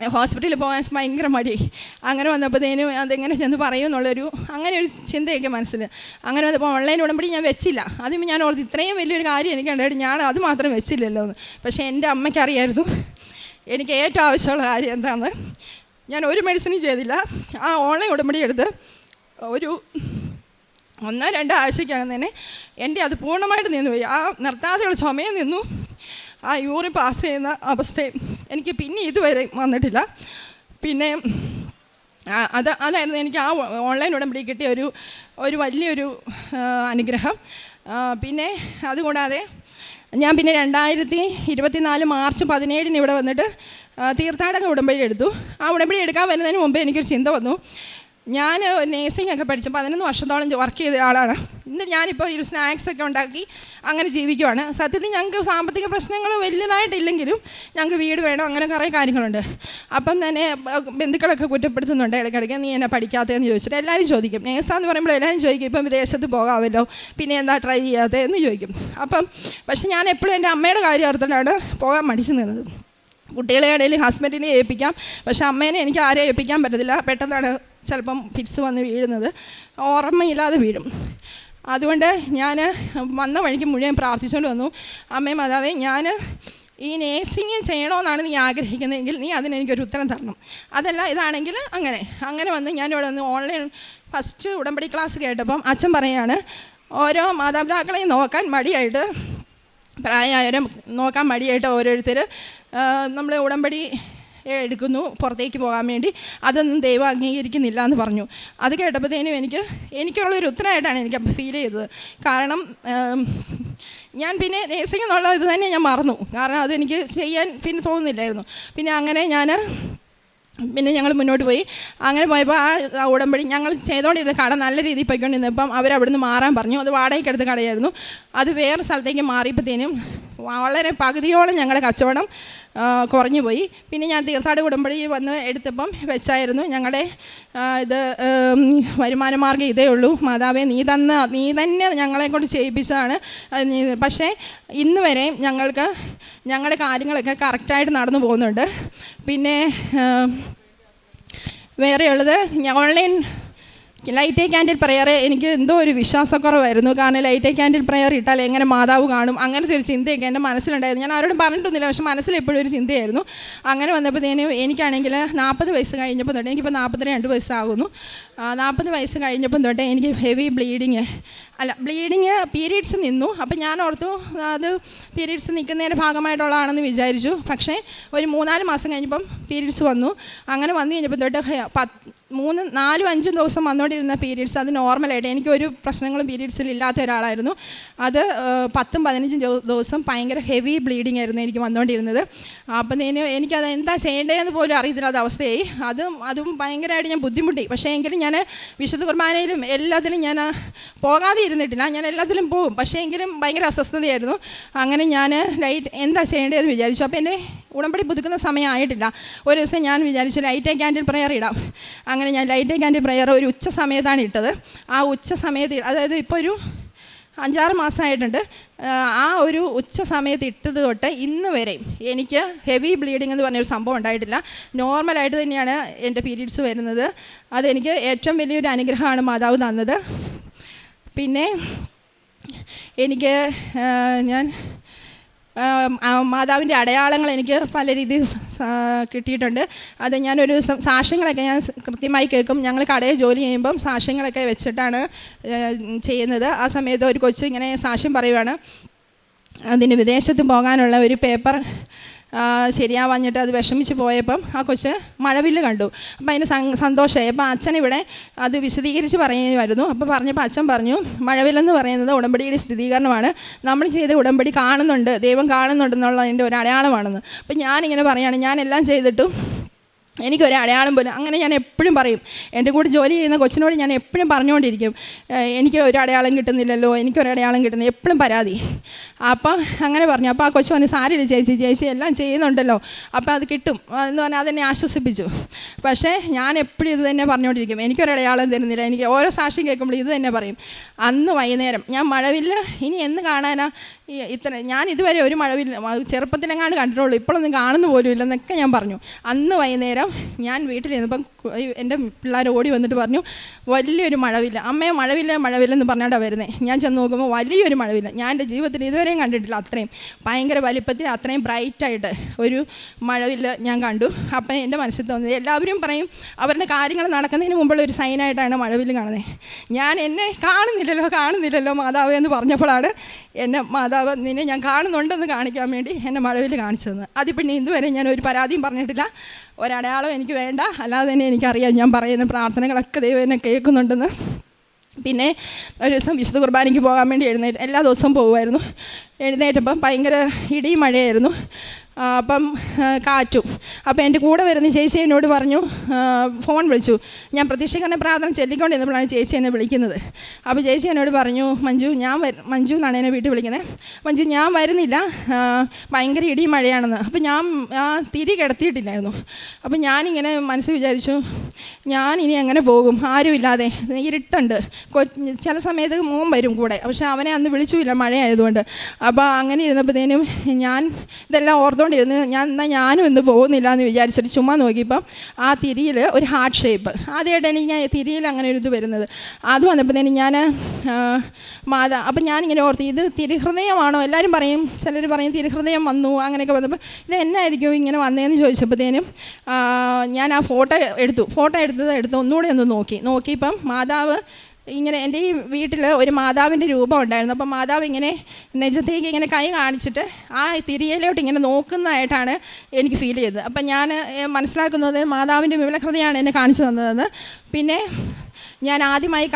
ഹോസ്പിറ്റലിൽ പോകാൻ ഭയങ്കര മടി. അങ്ങനെ വന്നപ്പോഴത്തേനും അതെങ്ങനെ ചെന്ന് പറയും എന്നുള്ളൊരു അങ്ങനെ ഒരു ചിന്തയൊക്കെ മനസ്സിൽ. അങ്ങനെ വന്നപ്പോൾ ഓൺലൈൻ ഉടമ്പടി ഞാൻ വെച്ചില്ല. ആദ്യം ഞാൻ ഓർത്ത് ഇത്രയും വലിയൊരു കാര്യം എനിക്ക് ഉണ്ടായിട്ട് ഞാൻ അത് മാത്രം വെച്ചില്ലല്ലോ എന്ന്. പക്ഷേ എന്റെ അമ്മയ്ക്ക് അറിയായിരുന്നു എനിക്ക് ഏറ്റവും ആവശ്യമുള്ള കാര്യം എന്താണ് ഞാൻ ഒരു മെഡിസിനും ചെയ്തില്ല. ആ ഓൺലൈൻ ഉടമ്പടി എടുത്ത് ഒരു ഒന്നോ രണ്ടോ ആഴ്ചയ്ക്കകം തന്നെ എന്റെ അത് പൂർണമായിട്ട് നിന്നുപോയി. ആ നിർത്താതെയുള്ള ചുമയും നിന്നു. ആ യൂറിൻ പാസ് ചെയ്യുന്ന അവസ്ഥയും എനിക്ക് പിന്നെ ഇതുവരെ വന്നിട്ടില്ല. പിന്നെ അത് അതായിരുന്നു എനിക്ക് ആ ഓൺലൈൻ ഉടമ്പടി കിട്ടിയ ഒരു ഒരു വലിയൊരു അനുഗ്രഹം. പിന്നെ അതുകൂടാതെ ഞാൻ പിന്നെ രണ്ടായിരത്തി ഇരുപത്തിനാല് മാർച്ച് പതിനേഴിന് ഇവിടെ വന്നിട്ട് തീർത്ഥാടക ഉടമ്പടി എടുത്തു. ആ ഉടമ്പടി എടുക്കാൻ വരുന്നതിന് മുമ്പ് എനിക്കൊരു ചിന്ത വന്നു. ഞാൻ നേഴ്സിംഗ് ഒക്കെ പഠിച്ചു പതിനൊന്ന് വർഷത്തോളം വർക്ക് ചെയ്ത ആളാണ്. ഇന്ന് ഞാനിപ്പോൾ ഒരു സ്നാക്സ് ഒക്കെ ഉണ്ടാക്കി അങ്ങനെ ജീവിക്കുവാണ്. സത്യത്തിൽ ഞങ്ങൾക്ക് സാമ്പത്തിക പ്രശ്നങ്ങൾ വലുതായിട്ടില്ലെങ്കിലും ഞങ്ങൾക്ക് വീട് വേണം അങ്ങനെ കുറേ കാര്യങ്ങളുണ്ട്. അപ്പം തന്നെ ബന്ധുക്കളൊക്കെ കുറ്റപ്പെടുത്തുന്നുണ്ട് ഇടയ്ക്കിടയ്ക്ക്. നീ എന്നെ പഠിക്കാത്തതെന്ന് ചോദിച്ചിട്ട് എല്ലാവരും ചോദിക്കും. നേഴ്സാന്ന് പറയുമ്പോൾ എല്ലാവരും ചോദിക്കും ഇപ്പം വിദേശത്ത് പോകാമല്ലോ? പിന്നെ എന്താ ട്രൈ ചെയ്യാത്തതെന്ന് ചോദിക്കും. അപ്പം പക്ഷെ ഞാൻ എപ്പോഴും എന്റെ അമ്മയുടെ കാര്യം ഓർത്തിട്ടാണ് പോകാൻ മടിച്ചു നിന്നത്. കുട്ടികളെ ആണെങ്കിലും ഹസ്ബൻഡിനെ ഏൽപ്പിക്കാം. പക്ഷേ അമ്മേനെ എനിക്ക് ആരെയും ഏൽപ്പിക്കാൻ പറ്റത്തില്ല. പെട്ടെന്നാണ് ചിലപ്പം ഫിറ്റ്സ് വന്ന് വീഴുന്നത്. ഓർമ്മയില്ലാതെ വീഴും. അതുകൊണ്ട് ഞാൻ വന്ന വഴിക്ക് മുഴുവൻ പ്രാർത്ഥിച്ചുകൊണ്ട് വന്നു. അമ്മയും മാതാവേ ഞാൻ ഈ നേഴ്സിംഗ് ചെയ്യണമെന്നാണ് നീ ആഗ്രഹിക്കുന്നതെങ്കിൽ നീ അതിന് എനിക്കൊരു ഉത്തരം തരണം. അതല്ല ഇതാണെങ്കിൽ അങ്ങനെ. അങ്ങനെ വന്ന് ഞാൻ ഇവിടെ വന്ന് ഓൺലൈൻ ഫസ്റ്റ് ഉടമ്പടി ക്ലാസ് കേട്ടപ്പം അച്ഛൻ പറയാണ് ഓരോ മാതാപിതാക്കളെയും നോക്കാൻ മടിയായിട്ട് പ്രായമായവരെ നോക്കാൻ മടിയായിട്ട് ഓരോരുത്തർ നമ്മൾ ഉടമ്പടി എടുക്കുന്നു പുറത്തേക്ക് പോകാൻ വേണ്ടി. അതൊന്നും ദൈവം അംഗീകരിക്കുന്നില്ല എന്ന് പറഞ്ഞു. അത് കേട്ടപ്പോഴത്തേനും എനിക്ക് എനിക്കുള്ളൊരു ഉത്തരമായിട്ടാണ് എനിക്ക് ഫീൽ ചെയ്തത്. കാരണം ഞാൻ പിന്നെ നേഴ്സിംഗ് എന്നുള്ള ഇത് തന്നെ ഞാൻ മറന്നു. കാരണം അതെനിക്ക് ചെയ്യാൻ പിന്നെ തോന്നുന്നില്ലായിരുന്നു. പിന്നെ അങ്ങനെ ഞാൻ പിന്നെ ഞങ്ങൾ മുന്നോട്ട് പോയി. അങ്ങനെ പോയപ്പോൾ ആ ഉടമ്പടി ഞങ്ങൾ ചെയ്തുകൊണ്ടിരുന്ന കട നല്ല രീതിയിൽ പോയിക്കൊണ്ടിരുന്നപ്പം അവർ അവിടുന്ന് മാറാൻ പറഞ്ഞു. അത് വാടകയ്ക്കെടുത്ത കടയായിരുന്നു. അത് വേറെ സ്ഥലത്തേക്ക് മാറിയപ്പോഴത്തേനും വളരെ പകുതിയോളം ഞങ്ങളുടെ കച്ചവടം കുറഞ്ഞു പോയി. പിന്നെ ഞാൻ തീർത്ഥാടക ഉടമ്പടി വന്ന് എടുത്തപ്പം വെച്ചായിരുന്നു ഞങ്ങളുടെ ഇത് വരുമാന മാർഗം ഇതേ ഉള്ളൂ. മാതാവേ നീ തന്ന നീ തന്നെ ഞങ്ങളെ കൊണ്ട് ചെയ്യിപ്പിച്ചതാണ്. പക്ഷേ ഇന്ന് വരെ ഞങ്ങൾക്ക് ഞങ്ങളുടെ കാര്യങ്ങളൊക്കെ കറക്റ്റായിട്ട് നടന്നു പോകുന്നുണ്ട്. പിന്നെ വേറെയുള്ളത് ഓൺലൈൻ ലൈറ്റ് ക്യാൻഡിൽ പ്രയർ എനിക്ക് എന്തോ ഒരു വിശ്വാസക്കുറവായിരുന്നു. കാരണം ലൈറ്റ് ക്യാൻഡിൽ പ്രയർ ഇട്ടാൽ എങ്ങനെ മാതാവ് കാണും? അങ്ങനെ ഒരു ചിന്തയൊക്കെ എന്റെ മനസ്സിലുണ്ടായിരുന്നു. ഞാൻ ആരോടും പറഞ്ഞിട്ടൊന്നുമില്ല പക്ഷെ മനസ്സിൽ എപ്പോഴും ഒരു ചിന്തയായിരുന്നു. അങ്ങനെ വന്നപ്പോഴത്തേനും എനിക്കാണെങ്കിൽ നാൽപ്പത് വയസ്സ് കഴിഞ്ഞപ്പോൾ തൊട്ട് എനിക്കിപ്പോൾ നാൽപ്പത്തി രണ്ട് വയസ്സാകുന്നു. നാൽപ്പത് വയസ്സ് കഴിഞ്ഞപ്പം തൊട്ട് എനിക്ക് ഹെവി ബ്ലീഡിങ് അല്ല ബ്ലീഡിങ് പീരീഡ്സ് നിന്നു. അപ്പം ഞാൻ ഓർത്തു അത് പീരീഡ്സ് നിൽക്കുന്നതിന്റെ ഭാഗമായിട്ടുള്ളതാണെന്ന് വിചാരിച്ചു. പക്ഷേ ഒരു മൂന്നാൽ മാസം കഴിഞ്ഞപ്പം പീരീഡ്സ് വന്നു. അങ്ങനെ വന്നു കഴിഞ്ഞപ്പം തൊട്ട് പത്ത് മൂന്ന് നാലും അഞ്ചും ദിവസം വന്നുകൊണ്ടിരുന്ന പീരീഡ്സ് അത് നോർമലായിട്ട് എനിക്കൊരു പ്രശ്നങ്ങളും പീരീഡ്സിൽ ഇല്ലാത്ത ഒരാളായിരുന്നു. അത് പത്തും പതിനഞ്ചും ദിവ- ദിവസം ഭയങ്കര ഹെവി ബ്ലീഡിംഗ് ആയിരുന്നു എനിക്ക് വന്നുകൊണ്ടിരുന്നത്. അപ്പം എനിക്ക് എനിക്കത് എന്താ ചെയ്യേണ്ടതെന്ന് പോലും അറിയത്തില്ലാത്ത അവസ്ഥയായി. അതും അതും ഭയങ്കരമായിട്ട് ഞാൻ ബുദ്ധിമുട്ടി. പക്ഷേ എങ്കിലും ഞാൻ വിശുദ്ധ കുർബാനയിലും എല്ലാത്തിലും ഞാൻ പോകാതെ ഇരുന്നിട്ടില്ല. ഞാൻ എല്ലാത്തിലും പോകും. പക്ഷേ എങ്കിലും ഭയങ്കര അസ്വസ്ഥതയായിരുന്നു. അങ്ങനെ ഞാൻ ലൈറ്റ് എന്താ ചെയ്യേണ്ടതെന്ന് വിചാരിച്ചു. അപ്പോൾ എന്റെ ഉടമ്പടി പുതുക്കുന്ന സമയമായിട്ടില്ല ഒരു ദിവസം ഞാൻ വിചാരിച്ചു ലൈറ്റ് ക്യാൻഡിൽ പ്രയർ ഇടാം. അങ്ങനെ ഞാൻ ലൈറ്റ് ക്യാൻഡിൽ പ്രയർ ഒരു ഉച്ച സമയത്താണ് ഇട്ടത്. ആ ഉച്ച സമയത്ത് അതായത് ഇപ്പോൾ ഒരു അഞ്ചാറ് മാസമായിട്ടുണ്ട്. ആ, ഒരു ഉച്ച സമയത്ത് ഇട്ടത് തൊട്ട് ഇന്ന് വരെ എനിക്ക് ഹെവി ബ്ലീഡിംഗ് എന്ന് പറഞ്ഞൊരു സംഭവം ഉണ്ടായിട്ടില്ല. നോർമലായിട്ട് തന്നെയാണ് എന്റെ പീരീഡ്സ് വരുന്നത്. അതെനിക്ക് ഏറ്റവും വലിയൊരു അനുഗ്രഹമാണ് മാതാവ് തന്നത്. പിന്നെ എനിക്ക് ഞാൻ മാതാവിന്റെ അടയാളങ്ങൾ എനിക്ക് പല രീതിയിൽ കിട്ടിയിട്ടുണ്ട്. അത് ഞാനൊരു ദിവസം സാക്ഷ്യങ്ങളൊക്കെ ഞാൻ കൃത്യമായി കേൾക്കും. ഞങ്ങൾ കടയിൽ ജോലി ചെയ്യുമ്പം സാക്ഷ്യങ്ങളൊക്കെ വെച്ചിട്ടാണ് ചെയ്യുന്നത്. ആ സമയത്ത് ഒരു കൊച്ചു ഇങ്ങനെ സാക്ഷ്യം പറയുവാണ്. അതിന് വിദേശത്ത് പോകാനുള്ള ഒരു പേപ്പർ ശരിയാവാഞ്ഞിട്ട് അത് വിഷമിച്ച് പോയപ്പം ആ കൊച്ച് മഴവില്ല് കണ്ടു. അപ്പം അതിന് സന്തോഷമായി അപ്പം അച്ഛൻ ഇവിടെ അത് വിശദീകരിച്ച് പറയുമായിരുന്നു അപ്പോൾ പറഞ്ഞപ്പോൾ അച്ഛൻ പറഞ്ഞു മഴവില്ലെന്ന് പറയുന്നത് ഉടമ്പടിയുടെ സ്ഥിരീകരണമാണ് നമ്മൾ ചെയ്ത ഉടമ്പടി കാണുന്നുണ്ട്. ദൈവം കാണുന്നുണ്ടെന്നുള്ളതിന്റെ ഒരു അടയാളമാണെന്ന് അപ്പം ഞാനിങ്ങനെ പറയുകയാണ് ഞാൻ എല്ലാം ചെയ്തിട്ടും എനിക്കൊരു അടയാളം പോലും അങ്ങനെ ഞാൻ എപ്പോഴും പറയും. എന്റെ കൂടെ ജോലി ചെയ്യുന്ന കൊച്ചിനോട് ഞാൻ എപ്പോഴും പറഞ്ഞുകൊണ്ടിരിക്കും എനിക്ക് ഒരു അടയാളം കിട്ടുന്നില്ലല്ലോ എനിക്കൊരു അടയാളം കിട്ടുന്നില്ല എപ്പോഴും പരാതി. അപ്പം അങ്ങനെ പറഞ്ഞു. അപ്പോൾ ആ കൊച്ചു പറഞ്ഞു സാരില്ല ചേച്ചി ചേച്ചി എല്ലാം ചെയ്യുന്നുണ്ടല്ലോ അപ്പോൾ അത് കിട്ടും. എന്ന് പറഞ്ഞാൽ അതെന്നെ ആശ്വസിപ്പിച്ചു. പക്ഷേ ഞാൻ എപ്പോഴും ഇത് തന്നെ പറഞ്ഞുകൊണ്ടിരിക്കും എനിക്കൊരു അടയാളം തരുന്നില്ല എനിക്ക് ഓരോ സാക്ഷ്യം കേൾക്കുമ്പോൾ ഇത് തന്നെ പറയും. അന്ന് വൈകുന്നേരം ഞാൻ മഴവില്ല ഇനി എന്ന് കാണാനാ? ഈ ഇത്ര ഞാൻ ഇതുവരെ ഒരു മഴവില്ല ചെറുപ്പത്തിലെങ്ങാണ്ട് കണ്ടിട്ടുള്ളൂ. ഇപ്പോഴൊന്നും കാണുന്ന പോലും ഇല്ലെന്നൊക്കെ ഞാൻ പറഞ്ഞു. അന്ന് വൈകുന്നേരം ഞാൻ വീട്ടിലിരുന്നപ്പം എന്റെ പിള്ളേർ ഓടി വന്നിട്ട് പറഞ്ഞു വലിയൊരു മഴവില്ല. അമ്മയെ മഴവില്ല മഴവില്ലെന്ന് പറഞ്ഞാണ്ടാണ് വരുന്നത് ഞാൻ ചെന്ന് നോക്കുമ്പോൾ വലിയൊരു മഴവില്ല. ഞാൻ എന്റെ ജീവിതത്തിൽ ഇതുവരെയും കണ്ടിട്ടില്ല അത്രയും. ഭയങ്കര വലിപ്പത്തിൽ അത്രയും ബ്രൈറ്റായിട്ട് ഒരു മഴവില്ല ഞാൻ കണ്ടു. അപ്പം എന്റെ മനസ്സിൽ തോന്നിയത് എല്ലാവരും പറയും അവരുടെ കാര്യങ്ങൾ നടക്കുന്നതിന് മുമ്പുള്ള ഒരു സൈനായിട്ടാണ് മഴവില്ല് കാണുന്നത് ഞാൻ എന്നെ കാണുന്നില്ലല്ലോ കാണുന്നില്ലല്ലോ മാതാവ് എന്ന് പറഞ്ഞപ്പോഴാണ് എന്നെ മാതാവ് നിന്നെ ഞാൻ കാണുന്നുണ്ടെന്ന് കാണിക്കാൻ വേണ്ടി എന്നെ മഴവിൽ കാണിച്ചു തന്നു അതിൽ പിന്നെ ഇതുവരെ ഞാൻ ഒരു പരാതിയും പറഞ്ഞിട്ടില്ല. ഒരടയാളം എനിക്ക് വേണ്ട. അല്ലാതെ തന്നെ എനിക്കറിയാം ഞാൻ പറയുന്ന പ്രാർത്ഥനകളൊക്കെ ദൈവം എന്നെ കേൾക്കുന്നുണ്ടെന്ന്. പിന്നെ ഒരു ദിവസം വിശുദ്ധ കുർബാനയ്ക്ക് പോകാൻ വേണ്ടി എഴുന്നേറ്റ് എല്ലാ ദിവസവും പോകുമായിരുന്നു എഴുന്നേറ്റപ്പം ഭയങ്കര ഇടിയും മഴയായിരുന്നു. അപ്പം കാറ്റും. അപ്പോൾ എന്റെ കൂടെ വരുന്ന ചേച്ചി എന്നോട് പറഞ്ഞു ഫോൺ വിളിച്ചു. ഞാൻ പ്രതീക്ഷിക്കുന്ന പ്രാർത്ഥന ചെല്ലിക്കൊണ്ടിരുന്നപ്പോഴാണ് ചേച്ചി എന്നെ വിളിക്കുന്നത്. അപ്പോൾ ചേച്ചി എന്നോട് പറഞ്ഞു മഞ്ജു ഞാൻ മഞ്ജു എന്നാണ് എന്നെ വീട്ടിൽ വിളിക്കുന്നത്. മഞ്ജു ഞാൻ വരുന്നില്ല. ഭയങ്കര ഇടിയും മഴയാണെന്ന്. അപ്പോൾ ഞാൻ ആ തിരി കിടത്തിയിട്ടില്ലായിരുന്നു. അപ്പോൾ ഞാനിങ്ങനെ മനസ്സ് വിചാരിച്ചു ഞാൻ ഇനി എങ്ങനെ പോകും? ആരുമില്ലാതെ. ഇരുട്ടുണ്ട്. ചില സമയത്ത് മോൻ വരും കൂടെ. പക്ഷെ അവനെ അന്ന് വിളിച്ചുമില്ല മഴയായതുകൊണ്ട്. അപ്പോൾ അങ്ങനെ ഇരുന്നപ്പോഴത്തേനും ഞാൻ ഇതെല്ലാം ഓർത്തുകൊണ്ട് കണ്ടുകൊണ്ടിരുന്ന് ഞാൻ എന്നാൽ ഞാനും ഇന്ന് പോകുന്നില്ല എന്ന് വിചാരിച്ചിട്ട് ചുമ്മാ നോക്കിയപ്പം ആ തിരിയിൽ ഒരു ഹാർട്ട് ഷേപ്പ്. ആദ്യമായിട്ടാണ് ഞാൻ തിരിയിൽ അങ്ങനെ ഒരു ഇത് വരുന്നത്. അത് വന്നപ്പോഴത്തേനും ഞാൻ മാതാ അപ്പം ഞാനിങ്ങനെ ഓർത്തി ഇത് തിരുഹൃദയമാണോ? എല്ലാവരും പറയും ചിലർ പറയും തിരുഹൃദയം വന്നു അങ്ങനെയൊക്കെ വന്നപ്പോൾ ഇത് എന്നായിരിക്കും ഇങ്ങനെ വന്നതെന്ന് ചോദിച്ചപ്പോഴത്തേനും ഞാൻ ആ ഫോട്ടോ എടുത്തു. ഫോട്ടോ എടുത്തത് എടുത്ത് ഒന്നുകൂടെ ഒന്ന് നോക്കി. നോക്കിയപ്പം മാതാവ് ഇങ്ങനെ എന്റെ ഈ വീട്ടിൽ ഒരു മാതാവിന്റെ രൂപം ഉണ്ടായിരുന്നു. അപ്പോൾ മാതാവ് ഇങ്ങനെ നെജത്തേക്ക് ഇങ്ങനെ കൈ കാണിച്ചിട്ട് ആ തിരിയലോട്ട് ഇങ്ങനെ നോക്കുന്നതായിട്ടാണ് എനിക്ക് ഫീൽ ചെയ്തത്. അപ്പം ഞാൻ മനസ്സിലാക്കുന്നത് മാതാവിന്റെ വിമലഹൃദയാണ് എന്നെ കാണിച്ചു തന്നതെന്ന്. പിന്നെ ഞാൻ ആദ്യമായി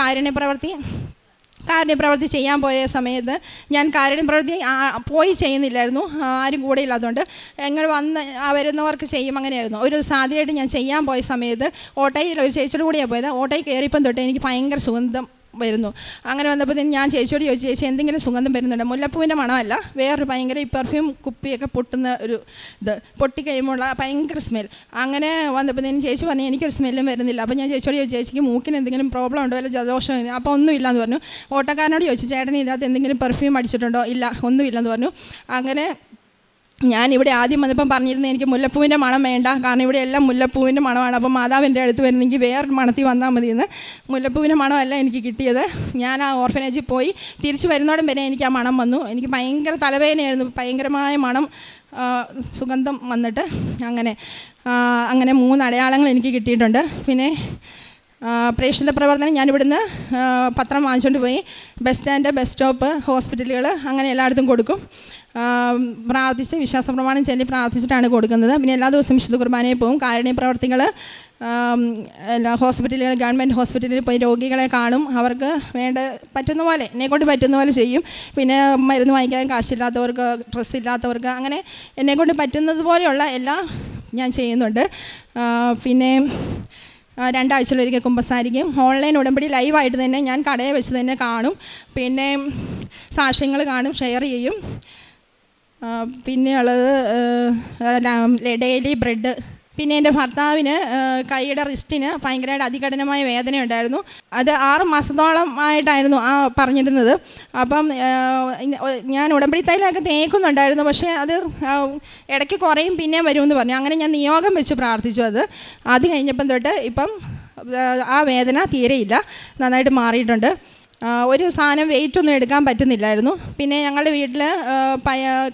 കാരുണ്യപ്രവൃത്തി കാരുണ്യപ്രവൃത്തി ചെയ്യാൻ പോയ സമയത്ത് ഞാൻ കാരുണ്യപ്രവൃത്തി പ്രവൃത്തി പോയി ചെയ്യുന്നില്ലായിരുന്നു. ആരും കൂടെ ഇല്ലാത്തതുകൊണ്ട് എങ്ങൾ വന്ന് വരുന്നവർക്ക് ചെയ്യും അങ്ങനെയായിരുന്നു. ഒരു സാധ്യമായിട്ട് ഞാൻ ചെയ്യാൻ പോയ സമയത്ത് ഓട്ടോയിൽ ഒരു ചേച്ചിയുടെ കൂടെയാണ് പോയത്. ഓട്ടോയിൽ കയറിയപ്പം തൊട്ട് എനിക്ക് ഭയങ്കര സുഗന്ധം വരുന്നു. അങ്ങനെ വന്നപ്പോൾ ഞാൻ ചേച്ചിയോട് ചോദിച്ചു ചേച്ചി എന്തെങ്കിലും സുഗന്ധം വരുന്നുണ്ട്? മുല്ലപ്പൂവിന്റെ മണമല്ല വേറൊരു ഭയങ്കര ഈ പെർഫ്യൂം കുപ്പിയൊക്കെ പൊട്ടുന്ന ഒരു ഇത് പൊട്ടിക്കഴിയുമ്പോൾ ഭയങ്കര സ്മെൽ അങ്ങനെ വന്നപ്പോൾ ചേച്ചി പറഞ്ഞു എനിക്കൊരു സ്മെല്ലും വരുന്നില്ല. അപ്പോൾ ഞാൻ ചേച്ചിയോട് ചോദിച്ചു ചേച്ചിക്ക് മൂക്കിന് എന്തെങ്കിലും പ്രോബ്ലം ഉണ്ടോ? വല്ല ജലദോഷം അപ്പോൾ ഒന്നും ഇല്ലയെന്ന് പറഞ്ഞു. ഓട്ടോക്കാരനോട് ചോദിച്ചു ചേട്ടൻ ഇതിനകത്ത് എന്തെങ്കിലും പെർഫ്യൂം അടിച്ചിട്ടുണ്ടോ? ഇല്ല ഒന്നും ഇല്ലെന്ന് പറഞ്ഞു. അങ്ങനെ ഞാൻ ഇവിടെ ആദ്യം വന്നപ്പം പറഞ്ഞിരുന്നത് എനിക്ക് മുല്ലപ്പൂവിന്റെ മണം വേണ്ട. കാരണം ഇവിടെ എല്ലാം മുല്ലപ്പൂവിന്റെ മണമാണ്. അപ്പം മാതാവിന്റെ അടുത്ത് വരുന്നെങ്കിൽ വേറെ മണത്തിൽ വന്നാൽ മതിയെന്ന് മുല്ലപ്പൂവിന്റെ മണമല്ല എനിക്ക് കിട്ടിയത്. ഞാൻ ആ ഓർഫനേജിൽ പോയി തിരിച്ചു വരുന്നോടം വരെ എനിക്ക് ആ മണം വന്നു. എനിക്ക് ഭയങ്കര തലവേദനയായിരുന്നു. ഭയങ്കരമായ മണം സുഗന്ധം വന്നിട്ട് അങ്ങനെ അങ്ങനെ മൂന്ന് അടയാളങ്ങൾ എനിക്ക് കിട്ടിയിട്ടുണ്ട്. പിന്നെ പ്രേക്ഷിത പ്രവർത്തനം ഞാനിവിടുന്ന് പത്രം വാങ്ങിച്ചുകൊണ്ട് പോയി. ബസ് സ്റ്റാൻഡ് ബസ് സ്റ്റോപ്പ് ഹോസ്പിറ്റലുകൾ അങ്ങനെ എല്ലായിടത്തും കൊടുക്കും. പ്രാർത്ഥിച്ച് വിശ്വാസ പ്രമാണം ചൊല്ലി പ്രാർത്ഥിച്ചിട്ടാണ് കൊടുക്കുന്നത്. പിന്നെ എല്ലാ ദിവസവും വിശുദ്ധ കുർബാനയിൽ പോകും. കാരുണ്യ പ്രവർത്തികൾ എല്ലാ ഹോസ്പിറ്റലുകൾ ഗവൺമെന്റ് ഹോസ്പിറ്റലിൽ പോയി രോഗികളെ കാണും. അവർക്ക് വേണ്ട പറ്റുന്ന പോലെ എന്നെക്കൊണ്ട് പറ്റുന്ന പോലെ ചെയ്യും. പിന്നെ മരുന്ന് വാങ്ങിക്കാൻ കാശില്ലാത്തവർക്ക് ഡ്രസ്സ് ഇല്ലാത്തവർക്ക് അങ്ങനെ എന്നെക്കൊണ്ട് പറ്റുന്നത് പോലെയുള്ള എല്ലാം ഞാൻ ചെയ്യുന്നുണ്ട്. പിന്നെ രണ്ടാഴ്ചയിലൊരിക്കൽ കുമ്പസാരിക്കും. ഓൺലൈൻ ഉടമ്പടി ലൈവായിട്ട് തന്നെ ഞാൻ കടയെ വെച്ച് തന്നെ കാണും. പിന്നെ സാക്ഷ്യങ്ങൾ കാണും ഷെയർ ചെയ്യും. പിന്നെയുള്ളത് ഡെയിലി ബ്രെഡ് പിന്നെ എന്റെ ഭർത്താവിന് കൈയുടെ റിസ്റ്റിന് ഭയങ്കരമായിട്ട് അതികഠിനമായ വേദന ഉണ്ടായിരുന്നു. അത് ആറ് മാസത്തോളം ആയിട്ടായിരുന്നു ആ പറഞ്ഞിരുന്നത്. അപ്പം ഞാൻ ഉടമ്പടി തൈലൊക്കെ തേക്കുന്നുണ്ടായിരുന്നു. പക്ഷേ അത് ഇടയ്ക്ക് കുറയും പിന്നെ വരുമെന്ന് പറഞ്ഞു. അങ്ങനെ ഞാൻ നിയോഗം വെച്ച് പ്രാർത്ഥിച്ചു അത്. അത് കഴിഞ്ഞപ്പം തൊട്ട് ഇപ്പം ആ, വേദന തീരെയില്ല. നന്നായിട്ട് മാറിയിട്ടുണ്ട്. ഒരു സാധനം വെയിറ്റ് ഒന്നും എടുക്കാൻ പറ്റുന്നില്ലായിരുന്നു. പിന്നെ ഞങ്ങളുടെ വീട്ടിൽ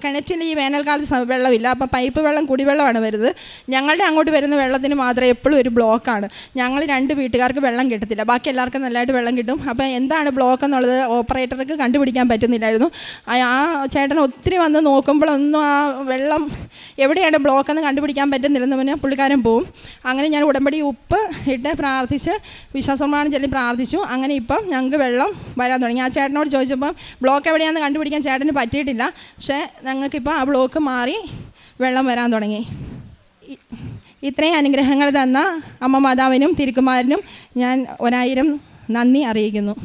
കിണറ്റിൽ ഈ വേനൽക്കാലത്ത് വെള്ളമില്ല. അപ്പോൾ പൈപ്പ് വെള്ളം കുടിവെള്ളമാണ് വരുന്നത്. ഞങ്ങളുടെ അങ്ങോട്ട് വരുന്ന വെള്ളത്തിന് മാത്രം എപ്പോഴും ഒരു ബ്ലോക്കാണ് ഞങ്ങൾ രണ്ട് വീട്ടുകാർക്ക് വെള്ളം കിട്ടത്തില്ല. ബാക്കി എല്ലാവർക്കും നല്ലതായിട്ട് വെള്ളം കിട്ടും. അപ്പോൾ എന്താണ് ബ്ലോക്ക് എന്നുള്ളത് ഓപ്പറേറ്റർക്ക് കണ്ടുപിടിക്കാൻ പറ്റുന്നില്ലായിരുന്നു. ആ ആ ചേട്ടൻ ഒത്തിരി വന്ന് നോക്കുമ്പോഴൊന്നും ആ വെള്ളം എവിടെയാണ് ബ്ലോക്ക് എന്ന് കണ്ടുപിടിക്കാൻ പറ്റുന്നില്ലെന്ന് പറഞ്ഞാൽ പുള്ളിക്കാരൻ പോവും. അങ്ങനെ ഞാൻ ഉടമ്പടി ഉപ്പ് ഇട്ട് പ്രാർത്ഥിച്ച് വിശ്വാസമാണ് ചൊല്ലി പ്രാർത്ഥിച്ചു. അങ്ങനെ ഇപ്പം ഞങ്ങൾക്ക് വെള്ളം വരാൻ തുടങ്ങി. ആ ചേട്ടനോട് ചോദിച്ചപ്പം ബ്ലോക്ക് എവിടെയാണെന്ന് കണ്ടുപിടിക്കാൻ ചേട്ടന് പറ്റിയിട്ടില്ല. പക്ഷേ ഞങ്ങൾക്കിപ്പോൾ ആ ബ്ലോക്ക് മാറി വെള്ളം വരാൻ തുടങ്ങി. ഇത്രയും അനുഗ്രഹങ്ങൾ തന്ന അമ്മ മാതാവിനും തിരുക്കുമാരനും ഞാൻ ഒരായിരം നന്ദി അറിയിക്കുന്നു.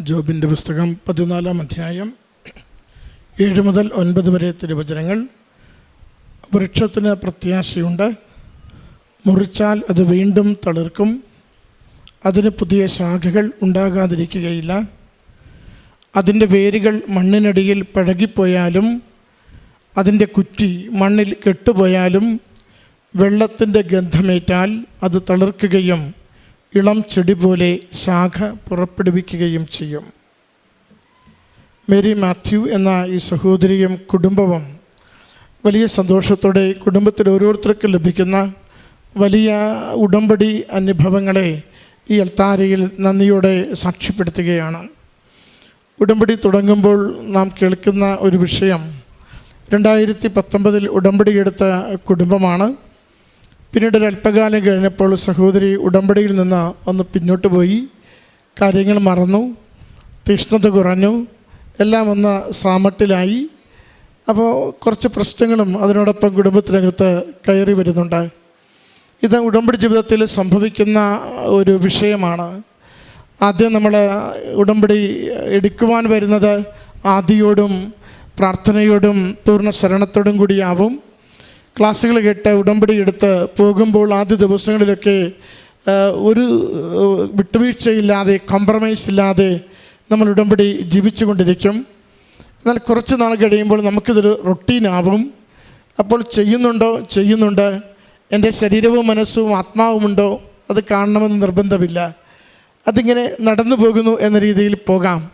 ജോബിന്റെ പുസ്തകം പതിനാലാം അധ്യായം ഏഴ് മുതൽ ഒൻപത് വരെ തിരുവചനങ്ങൾ. വൃക്ഷത്തിന് പ്രത്യാശയുണ്ട്. മുറിച്ചാൽ അത് വീണ്ടും തളിർക്കും. അതിന് പുതിയ ശാഖകൾ ഉണ്ടാകാതിരിക്കുകയില്ല. അതിന്റെ വേരുകൾ മണ്ണിനടിയിൽ പഴകിപ്പോയാലും അതിന്റെ കുറ്റി മണ്ണിൽ കെട്ടുപോയാലും വെള്ളത്തിന്റെ ഗന്ധമേറ്റാൽ അത് തളിർക്കുകയും ഇളം ചെടി പോലെ ശാഖ പുറപ്പെടുവിക്കുകയും ചെയ്യും. മേരി മാത്യു എന്ന ഈ സഹോദരിയും കുടുംബവും വലിയ സന്തോഷത്തോടെ കുടുംബത്തിൽ ഓരോരുത്തർക്കും ലഭിക്കുന്ന വലിയ ഉടമ്പടി അനുഭവങ്ങളെ ഈ അൽത്താരയിൽ നന്ദിയോടെ സാക്ഷ്യപ്പെടുത്തുകയാണ്. ഉടമ്പടി തുടങ്ങുമ്പോൾ നാം കേൾക്കുന്ന ഒരു വിഷയം രണ്ടായിരത്തി പത്തൊമ്പതിൽ ഉടമ്പടി എടുത്ത കുടുംബമാണ്. പിന്നീട് ഒരു അല്പകാലം കഴിഞ്ഞപ്പോൾ സഹോദരി ഉടമ്പടിയിൽ നിന്ന് ഒന്ന് പിന്നോട്ട് പോയി. കാര്യങ്ങൾ മറന്നു തീഷ്ണത കുറഞ്ഞു എല്ലാം ഒന്ന് സാമട്ടിലായി. അപ്പോൾ കുറച്ച് പ്രശ്നങ്ങളും അതിനോടൊപ്പം കുടുംബത്തിനകത്ത് കയറി വരുന്നുണ്ട്. ഇത് ഉടമ്പടി ജീവിതത്തിൽ സംഭവിക്കുന്ന ഒരു വിഷയമാണ്. ആദ്യം നമ്മൾ ഉടമ്പടി എടുക്കുവാൻ വരുന്നത് ആദിയോടും പ്രാർത്ഥനയോടും പൂർണ ശരണത്തോടും കൂടിയാവും. ക്ലാസ്സുകൾ കേട്ട് ഉടമ്പടി എടുത്ത് പോകുമ്പോൾ ആദ്യ ദിവസങ്ങളിലൊക്കെ ഒരു വിട്ടുവീഴ്ചയില്ലാതെ കോംപ്രമൈസ് ഇല്ലാതെ നമ്മൾ ഉടമ്പടി ജീവിച്ചു കൊണ്ടിരിക്കും എന്നാൽ കുറച്ച് നാൾ കഴിയുമ്പോൾ നമുക്കിതൊരു റൊട്ടീനാവും അപ്പോൾ ചെയ്യുന്നുണ്ടോ? ചെയ്യുന്നുണ്ട്. എന്റെ ശരീരവും മനസ്സും ആത്മാവുമുണ്ടോ? അത് കാണണമെന്ന് നിർബന്ധമില്ല. അതിങ്ങനെ നടന്നു പോകുന്നു എന്ന രീതിയിൽ പോകാം.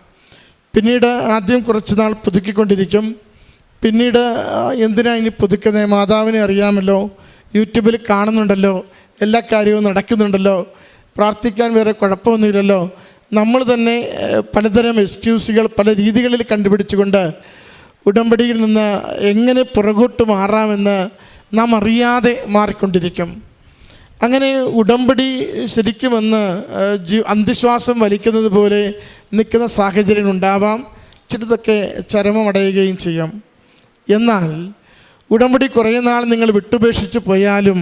പിന്നീട് ആദ്യം കുറച്ച് നാൾ പുതുക്കിക്കൊണ്ടിരിക്കും. പിന്നീട് എന്തിനാ ഇനി പുതുക്കുന്നത് മാതാവിനെ അറിയാമല്ലോ. യൂട്യൂബിൽ കാണുന്നുണ്ടല്ലോ. എല്ലാ കാര്യവും നടക്കുന്നുണ്ടല്ലോ. പ്രാർത്ഥിക്കാൻ വേറെ കുഴപ്പമൊന്നുമില്ലല്ലോ. നമ്മൾ തന്നെ പലതരം എക്സ്ക്യൂസുകൾ പല രീതികളിൽ കണ്ടുപിടിച്ചുകൊണ്ട് ഉടമ്പടിയിൽ നിന്ന് എങ്ങനെ പുറകോട്ട് മാറാമെന്ന് നാം അറിയാതെ മാറിക്കൊണ്ടിരിക്കും. അങ്ങനെ ഉടമ്പടി ശരിക്കുമെന്ന് ജീ അന്ധവിശ്വാസം വലിക്കുന്നത് പോലെ നിൽക്കുന്ന സാഹചര്യം ഉണ്ടാവാം. ചിലതൊക്കെ ചരമമടയുകയും ചെയ്യാം. എന്നാൽ ഉടമ്പടി കുറേ നാൾ നിങ്ങൾ വിട്ടുപേക്ഷിച്ച് പോയാലും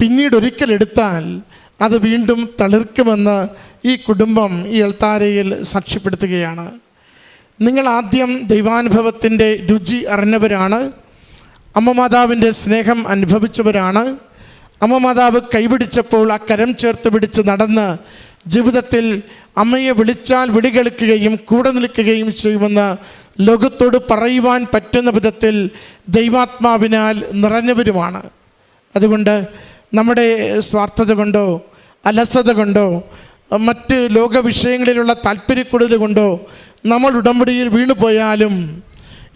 പിന്നീട് ഒരിക്കൽ എടുത്താൽ അത് വീണ്ടും തളിർക്കുമെന്ന് ഈ കുടുംബം ഈ എൽത്താരയിൽ സാക്ഷ്യപ്പെടുത്തുകയാണ്. നിങ്ങൾ ആദ്യം ദൈവാനുഭവത്തിന്റെ രുചി അറിഞ്ഞവരാണ്. അമ്മ മാതാവിന്റെ സ്നേഹം അനുഭവിച്ചവരാണ്. അമ്മ മാതാവ് കൈപിടിച്ചപ്പോൾ ആ കരം ചേർത്ത് പിടിച്ച് നടന്ന് ജീവിതത്തിൽ അമ്മയെ വിളിച്ചാൽ വിളി കേൾക്കുകയും കൂടെ നിൽക്കുകയും ചെയ്യുമെന്ന് ലോകത്തോട് പറയുവാൻ പറ്റുന്ന വിധത്തിൽ ദൈവാത്മാവിനാൽ നിറഞ്ഞവരുമാണ്. അതുകൊണ്ട് നമ്മുടെ സ്വാർത്ഥത കൊണ്ടോ അലസത കൊണ്ടോ മറ്റ് ലോക വിഷയങ്ങളിലുള്ള താല്പര്യക്കൂടുതൽ കൊണ്ടോ നമ്മൾ ഉടമ്പടിയിൽ വീണുപോയാലും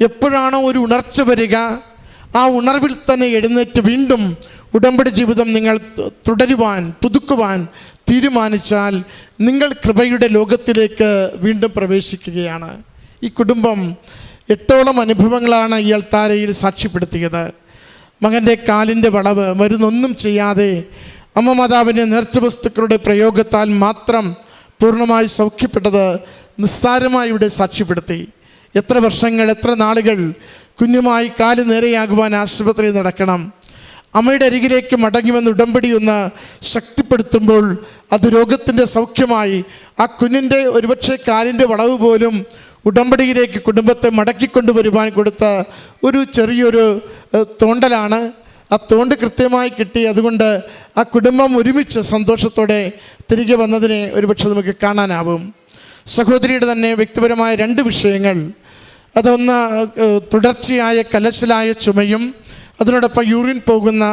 എപ്പോഴാണോ ഒരു ഉണർച്ച വരിക ആ ഉണർവിൽ തന്നെ എഴുന്നേറ്റ് വീണ്ടും ഉടമ്പടി ജീവിതം നിങ്ങൾ തുടരുവാൻ പുതുക്കുവാൻ തീരുമാനിച്ചാൽ നിങ്ങൾ കൃപയുടെ ലോകത്തിലേക്ക് വീണ്ടും പ്രവേശിക്കുകയാണ്. ഈ കുടുംബം എട്ടോളം അനുഭവങ്ങളാണ് ഈ അൾത്താരയിൽ സാക്ഷ്യപ്പെടുത്തിയത്. മകന്റെ കാലിന്റെ വളവ് മരുന്നൊന്നും ചെയ്യാതെ അമ്മ മാതാവിന്റെ നേർച്ച വസ്തുക്കളുടെ പ്രയോഗത്താൽ മാത്രം പൂർണമായി സൗഖ്യപ്പെട്ടത് നിസ്സാരമായി ഇവിടെ സാക്ഷ്യപ്പെടുത്തി. എത്ര വർഷങ്ങൾ എത്ര നാളുകൾ കുഞ്ഞുമായി കാൽ നേരെയാകുവാൻ ആശുപത്രിയിൽ നടക്കണം. അമ്മയുടെ അരികിലേക്ക് മടങ്ങി വന്ന് ഉടമ്പടി ഒന്ന് ശക്തിപ്പെടുത്തുമ്പോൾ അത് രോഗത്തിന്റെ സൗഖ്യമായി. ആ കുഞ്ഞിന്റെ ഒരുപക്ഷെ കാലിന്റെ വളവ് പോലും ഉടമ്പടിയിലേക്ക് കുടുംബത്തെ മടക്കിക്കൊണ്ടുവരുവാൻ കൊടുത്ത ഒരു ചെറിയൊരു തോണ്ടലാണ്. ആ തോണ്ട് കൃത്യമായി കിട്ടി. അതുകൊണ്ട് ആ കുടുംബം ഒരുമിച്ച് സന്തോഷത്തോടെ തിരികെ വന്നതിനെ ഒരുപക്ഷെ നമുക്ക് കാണാനാവും. സഹോദരിയുടെ തന്നെ വ്യക്തിപരമായ രണ്ട് വിഷയങ്ങൾ. അതൊന്ന് തുടർച്ചയായ കലശലായ ചുമയും അതിനോടൊപ്പം യൂറിൻ പോകുന്ന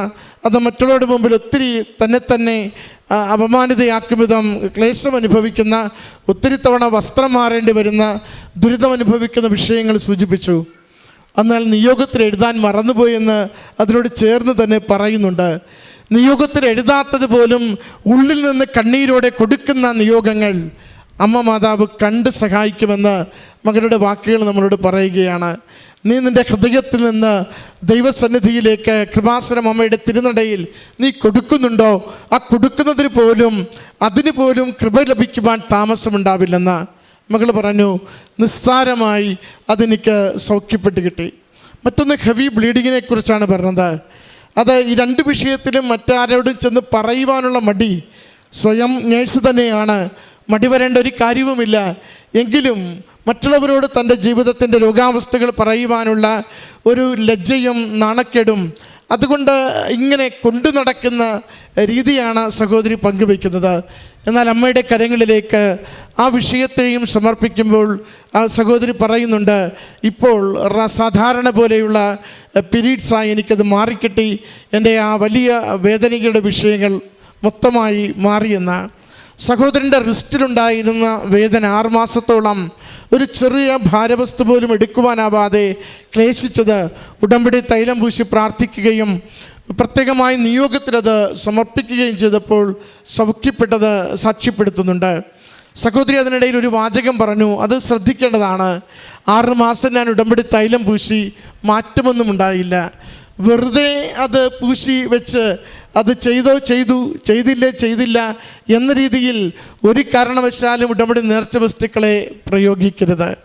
അത് മറ്റുള്ളവരുടെ മുമ്പിൽ ഒത്തിരി തന്നെ തന്നെ അപമാനിതയാക്കും വിധം ക്ലേശം അനുഭവിക്കുന്ന ഒത്തിരി തവണ വസ്ത്രം മാറേണ്ടി വരുന്ന ദുരിതം അനുഭവിക്കുന്ന വിഷയങ്ങൾ സൂചിപ്പിച്ചു. എന്നാൽ നിയോഗത്തിൽ എഴുതാൻ മറന്നുപോയെന്ന് അതിനോട് ചേർന്ന് തന്നെ പറയുന്നുണ്ട്. നിയോഗത്തിൽ എഴുതാത്തത് പോലും ഉള്ളിൽ നിന്ന് കണ്ണീരോടെ കൊടുക്കുന്ന നിയോഗങ്ങൾ. അമ്മ മാതാവ് കണ്ട് സഹായിക്കുമെന്ന് മകനുടെ വാക്കുകൾ നമ്മളോട് പറയുകയാണ്. നീ നിന്റെ ഹൃദയത്തിൽ നിന്ന് ദൈവസന്നിധിയിലേക്ക് കൃപാസനം അമ്മയുടെ തിരുനടയിൽ നീ കൊടുക്കുന്നുണ്ടോ? ആ കൊടുക്കുന്നതിന് പോലും അതിന് പോലും കൃപ ലഭിക്കുവാൻ താമസമുണ്ടാവില്ലെന്ന് മകൾ പറഞ്ഞു നിസ്സാരമായി അതെനിക്ക് സൗഖ്യപ്പെട്ട് കിട്ടി. മറ്റൊന്ന് ഹെവി ബ്ലീഡിങ്ങിനെ കുറിച്ചാണ് പറഞ്ഞത്. അത് ഈ രണ്ട് വിഷയത്തിലും മറ്റാരോടും ചെന്ന് പറയുവാനുള്ള മടി സ്വയം നേഴ്സ് തന്നെയാണ്. മടി വരേണ്ട ഒരു കാര്യവുമില്ല. എങ്കിലും മറ്റുള്ളവരോട് തന്റെ ജീവിതത്തിന്റെ രോഗാവസ്ഥകൾ പറയുവാനുള്ള ഒരു ലജ്ജയും നാണക്കേടും അതുകൊണ്ട് ഇങ്ങനെ കൊണ്ടു നടക്കുന്ന രീതിയാണ് സഹോദരി പങ്കുവയ്ക്കുന്നത്. എന്നാൽ അമ്മയുടെ കരങ്ങളിലേക്ക് ആ വിഷയത്തെയും സമർപ്പിക്കുമ്പോൾ ആ സഹോദരി പറയുന്നുണ്ട് ഇപ്പോൾ സാധാരണ പോലെയുള്ള പീരീഡ്സായി എനിക്കത് മാറിക്കിട്ടി. എന്റെ ആ വലിയ വേദനകളുടെ വിഷയങ്ങൾ മൊത്തമായി മാറിയെന്ന്. സഹോദരന്റെ റിസ്റ്റിലുണ്ടായിരുന്ന വേദന ആറുമാസത്തോളം ഒരു ചെറിയ ഭാരവസ്തു പോലും എടുക്കുവാനാവാതെ ക്ലേശിച്ചത് ഉടമ്പടി തൈലം പൂശി പ്രാർത്ഥിക്കുകയും പ്രത്യേകമായി നിയോഗത്തിലത് സമർപ്പിക്കുകയും ചെയ്തപ്പോൾ സൗഖ്യപ്പെട്ടത് സാക്ഷ്യപ്പെടുത്തുന്നുണ്ട്. സഹോദരി അതിനിടയിൽ ഒരു വാചകം പറഞ്ഞു അത് ശ്രദ്ധിക്കേണ്ടതാണ്. ആറ് മാസം ഞാൻ ഉടമ്പടി തൈലം പൂശി മാറ്റമൊന്നും ഉണ്ടായില്ല. വെറുതെ അത് പൂശി വെച്ച് അത് ചെയ്തോ ചെയ്തു ചെയ്തില്ലേ ചെയ്തില്ല എന്ന രീതിയിൽ ഒരു കാരണവശാലും ഉടമ്പടി നേർച്ച വസ്തുക്കളെ പ്രയോഗിക്കരുത്.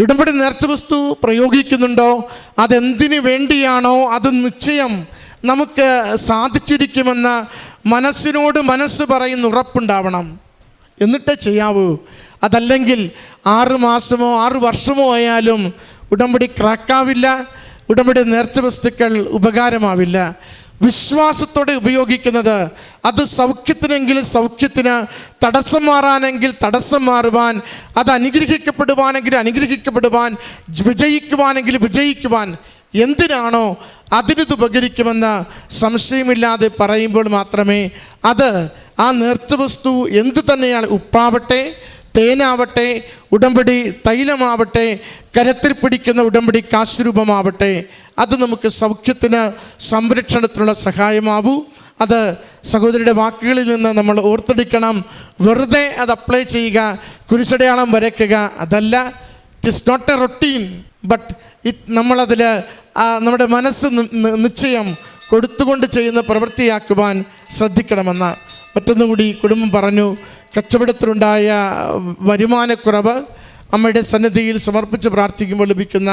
ഉടമ്പടി നേർച്ച വസ്തു പ്രയോഗിക്കുന്നുണ്ടോ? അതെന്തിനു വേണ്ടിയാണോ? അത് നിശ്ചയം നമുക്ക് സാധിച്ചിരിക്കുമെന്ന് മനസ്സിനോട് മനസ്സ് പറയുന്ന ഉറപ്പുണ്ടാവണം. എന്നിട്ടേ ചെയ്യാവൂ. അതല്ലെങ്കിൽ ആറു മാസമോ ആറു വർഷമോ ആയാലും ഉടമ്പടി ക്രാക്കാവില്ല ഉടമ്പടി നേർച്ച വസ്തുക്കൾ ഉപകാരമാവില്ല. വിശ്വാസത്തോടെ ഉപയോഗിക്കുന്നത്. അത് സൗഖ്യത്തിനെങ്കിൽ സൗഖ്യത്തിന് തടസ്സം മാറാനെങ്കിൽ തടസ്സം മാറുവാൻ അത് അനുഗ്രഹിക്കപ്പെടുവാനെങ്കിൽ അനുഗ്രഹിക്കപ്പെടുവാൻ വിജയിക്കുവാനെങ്കിൽ വിജയിക്കുവാൻ എന്തിനാണോ അതിനിത് ഉപകരിക്കുമെന്ന് സംശയമില്ലാതെ പറയുമ്പോൾ മാത്രമേ അത് ആ നേർച്ച വസ്തു എന്ത് തന്നെയാണ് ഉപ്പാവട്ടെ തേനാവട്ടെ ഉടമ്പടി തൈലമാവട്ടെ കരത്തിൽ പിടിക്കുന്ന ഉടമ്പടി കാശുരൂപമാവട്ടെ അത് നമുക്ക് സൗഖ്യത്തിന് സംരക്ഷണത്തിനുള്ള സഹായമാവൂ. അത് സഹോദരിയുടെ വാക്കുകളിൽ നിന്ന് നമ്മൾ ഓർത്തെടുക്കണം. വെറുതെ അത് അപ്ലൈ ചെയ്യുക കുരിശടയാളം വരയ്ക്കുക അതല്ല. It is not a routine but it നമ്മളതിൽ നമ്മുടെ മനസ്സ് നിശ്ചയം കൊടുത്തുകൊണ്ട് ചെയ്യുന്ന പ്രവൃത്തിയാക്കുവാൻ ശ്രദ്ധിക്കണമെന്ന്. മറ്റൊന്നുകൂടി കുടുംബം പറഞ്ഞു കച്ചവടത്തിലുണ്ടായ വരുമാനക്കുറവ് അമ്മയുടെ സന്നിധിയിൽ സമർപ്പിച്ച് പ്രാർത്ഥിക്കുമ്പോൾ ലഭിക്കുന്ന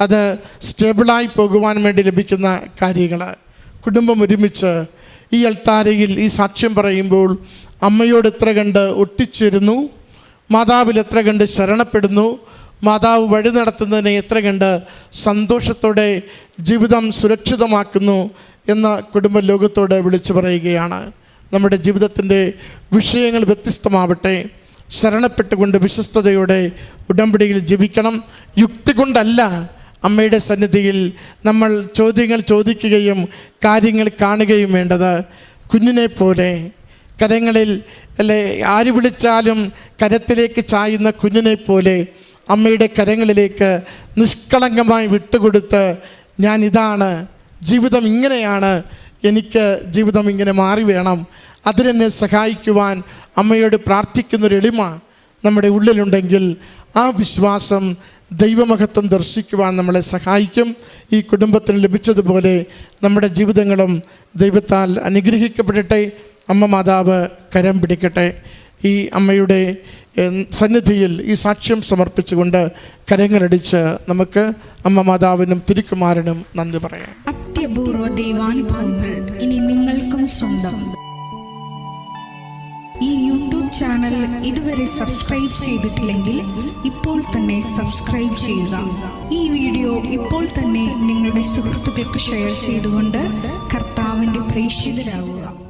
അത് സ്റ്റേബിളായി പോകുവാൻ വേണ്ടി ലഭിക്കുന്ന കാര്യങ്ങൾ. കുടുംബം ഒരുമിച്ച് ഈ അൾത്താരയിൽ ഈ സാക്ഷ്യം പറയുമ്പോൾ അമ്മയോട് എത്ര കണ്ട് ഒട്ടിച്ചേരുന്നു മാതാവിൽ എത്ര കണ്ട് ശരണപ്പെടുന്നു മാതാവ് വഴി നടത്തുന്നതിനെ എത്ര കണ്ട് സന്തോഷത്തോടെ ജീവിതം സുരക്ഷിതമാക്കുന്നു എന്ന കുടുംബ ലോകത്തോട് വിളിച്ചു പറയുകയാണ്. നമ്മുടെ ജീവിതത്തിന്റെ വിഷയങ്ങൾ വ്യത്യസ്തമാവട്ടെ. ശരണപ്പെട്ടുകൊണ്ട് വിശ്വസ്തയോടെ ഉടമ്പടിയിൽ ജീവിക്കണം. യുക്തി കൊണ്ടല്ല അമ്മയുടെ സന്നിധിയിൽ നമ്മൾ ചോദ്യങ്ങൾ ചോദിക്കുകയും കാര്യങ്ങൾ കാണുകയും വേണ്ടത്. കുഞ്ഞിനെ പോലെ കരങ്ങളിൽ അല്ലെ ആര് വിളിച്ചാലും കരത്തിലേക്ക് ചായുന്ന കുഞ്ഞിനെ പോലെ അമ്മയുടെ കരങ്ങളിലേക്ക് നിഷ്കളങ്കമായി വിട്ടുകൊടുത്ത് ഞാൻ ഇതാണ് ജീവിതം ഇങ്ങനെയാണ്. എനിക്ക് ജീവിതം ഇങ്ങനെ മാറി വേണം. അതിനെന്നെ സഹായിക്കുവാൻ അമ്മയോട് പ്രാർത്ഥിക്കുന്നൊരു എളിമ നമ്മുടെ ഉള്ളിലുണ്ടെങ്കിൽ ആ വിശ്വാസം ദൈവമഹത്വം ദർശിക്കുവാൻ നമ്മളെ സഹായിക്കും. ഈ കുടുംബത്തിന് ലഭിച്ചതുപോലെ നമ്മുടെ ജീവിതങ്ങളും ദൈവത്താൽ അനുഗ്രഹിക്കപ്പെടട്ടെ. അമ്മ മാതാവ് കരം പിടിക്കട്ടെ. ഈ അമ്മയുടെ സന്നിധിയിൽ ഈ സാക്ഷ്യം സമർപ്പിച്ചുകൊണ്ട് കരങ്ങളടിച്ച് നമുക്ക് അമ്മ മാതാവിനും തിരുക്കുമാരനും നന്ദി പറയാം.
അത്യപൂർവ ദൈവാനുഭവങ്ങൾ ഇനി നിങ്ങൾക്കും സ്വന്തം. ഈ യൂട്യൂബ് ചാനൽ ഇതുവരെ സബ്സ്ക്രൈബ് ചെയ്തിട്ടില്ലെങ്കിൽ ഇപ്പോൾ തന്നെ സബ്സ്ക്രൈബ് ചെയ്യുക. ഈ വീഡിയോ ഇപ്പോൾ തന്നെ നിങ്ങളുടെ സുഹൃത്തുക്കൾക്ക് ഷെയർ ചെയ്തുകൊണ്ട് കർത്താവിന്റെ പ്രേക്ഷിതരാകുക